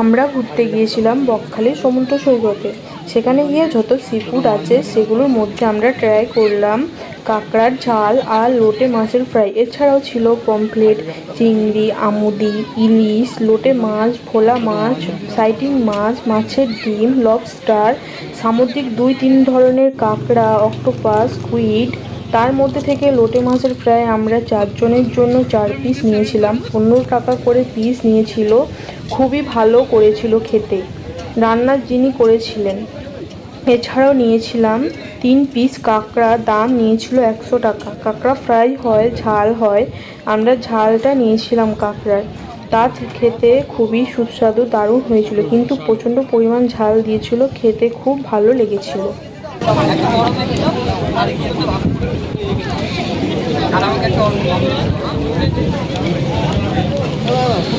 আমরা ঘুরতে গিয়েছিলাম বকখালি সমুদ্র সৈকতে। সেখানে গিয়ে যত সি ফুড আছে, সেগুলোর মধ্যে আমরা ট্রাই করলাম কাঁকড়ার ঝাল আর লোটে মাছের ফ্রাই এছাড়াও ছিল পমফ্লেট, চিংড়ি, আমুদি, ইলিশ, লোটে মাছ, ভোলা মাছ, সাইটিং মাছ, মাছের ডিম লবস্টার সামুদ্রিক দুই তিন ধরনের কাঁকড়া অক্টোপাস স্কুইড তার মধ্যে থেকে লোটে মাছের ফ্রাই আমরা চারজনের জন্য চার পিস নিয়েছিলাম। পনেরো টাকা করে পিস নিয়েছিল। খুবই ভালো করেছিল খেতে। রান্নার যিনি করেছিলেন। এছাড়াও নিয়েছিলাম তিন পিস কাঁকড়া, দাম নিয়েছিল একশো টাকা। কাঁকড়া ফ্রাই হয়, ঝাল হয়, আমরা ঝালটা নিয়েছিলাম কাঁকড়ার। তা খেতে খুবই সুস্বাদু, দারুণ হয়েছিল। কিন্তু প্রচণ্ড পরিমাণ ঝাল দিয়েছিল, খেতে খুব ভালো লেগেছিল।